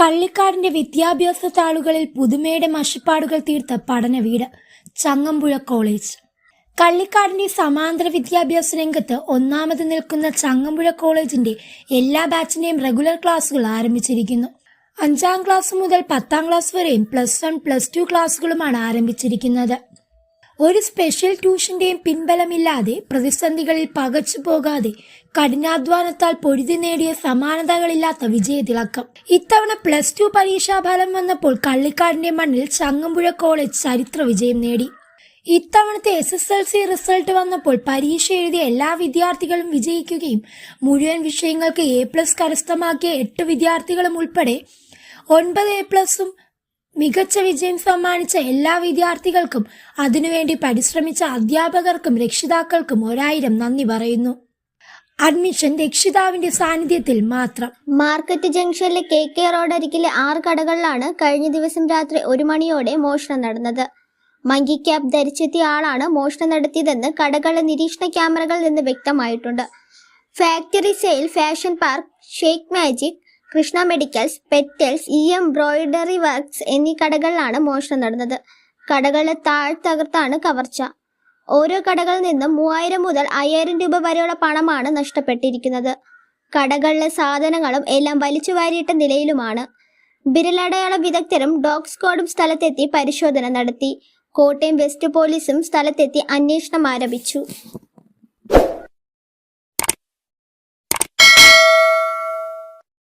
കള്ളിക്കാടിന്റെ വിദ്യാഭ്യാസ താളുകളിൽ പുതുമയുടെ മഷിപ്പാടുകൾ തീർത്ത പഠനവീട് ചങ്ങമ്പുഴ കോളേജ്. കള്ളിക്കാടിന്റെ സമാന്തര വിദ്യാഭ്യാസ രംഗത്ത് ഒന്നാമത് നിൽക്കുന്ന ചങ്ങമ്പുഴ കോളേജിന്റെ എല്ലാ ബാച്ചിന്റെയും റെഗുലർ ക്ലാസ്സുകൾ ആരംഭിച്ചിരിക്കുന്നു. അഞ്ചാം ക്ലാസ് മുതൽ പത്താം ക്ലാസ് വരെയും പ്ലസ് വൺ പ്ലസ് ടു ക്ലാസ്സുകളുമാണ് ആരംഭിച്ചിരിക്കുന്നത്. ഒരു സ്പെഷ്യൽ ട്യൂഷന്റെയും പിൻബലമില്ലാതെ പ്രതിസന്ധികളിൽ പകച്ചു പോകാതെ കഠിനാധ്വാനത്താൽ പൊരുതി നേടിയ സമാനതകളില്ലാത്ത വിജയതിളക്കം. ഇത്തവണ പ്ലസ് ടു പരീക്ഷാഫലം വന്നപ്പോൾ കള്ളിക്കാടിന്റെ മണ്ണിൽ ചങ്ങമ്പുഴ കോളേജ് ചരിത്ര വിജയം നേടി. ഇത്തവണത്തെ S S L C result വന്നപ്പോൾ പരീക്ഷ എഴുതിയ എല്ലാ വിദ്യാർത്ഥികളും വിജയിക്കുകയും മുഴുവൻ വിഷയങ്ങൾക്ക് എ പ്ലസ് കരസ്ഥമാക്കിയ എട്ട് വിദ്യാർത്ഥികളും ഉൾപ്പെടെ ഒൻപത് എ പ്ലസും മികച്ച വിജയം സമ്മാനിച്ച എല്ലാ വിദ്യാർത്ഥികൾക്കും അതിനുവേണ്ടി പരിശ്രമിച്ച അധ്യാപകർക്കും രക്ഷിതാക്കൾക്കും ഒരായിരം നന്ദി പറയുന്നു. അഡ്മിഷൻ രക്ഷിതാവിന്റെ സാന്നിധ്യത്തിൽ മാത്രം. മാർക്കറ്റ് ജംഗ്ഷനിലെ കെ കെ റോഡ് അരികിലെ ആറ് കടകളിലാണ് കഴിഞ്ഞ ദിവസം രാത്രി ഒരു മണിയോടെ മോഷണം നടന്നത്. മങ്കി ക്യാബ് ധരിച്ചെത്തിയ ആളാണ് മോഷണം നടത്തിയതെന്ന് കടകളിലെ നിരീക്ഷണ ക്യാമറകളിൽ നിന്ന് വ്യക്തമായിട്ടുണ്ട്. Factory sale fashion park shake magic Krishna medicals petals E embroidery works എന്നീ കടകളിലാണ് മോഷണം നടന്നത്. കടകളെ താഴ്ത്തകർത്താണ് കവർച്ച. ഓരോ കടകളിൽ നിന്നും മൂവായിരം മുതൽ അയ്യായിരം രൂപ വരെയുള്ള പണമാണ് നഷ്ടപ്പെട്ടിരിക്കുന്നത്. കടകളിലെ സാധനങ്ങളും എല്ലാം വലിച്ചു വാരിയിട്ട നിലയിലുമാണ്. വിരലടയാള വിദഗ്ധരും ഡോഗ് സ്ക്വാഡും സ്ഥലത്തെത്തി പരിശോധന നടത്തി. കോട്ടയം വെസ്റ്റ് പോലീസും സ്ഥലത്തെത്തി അന്വേഷണം ആരംഭിച്ചു.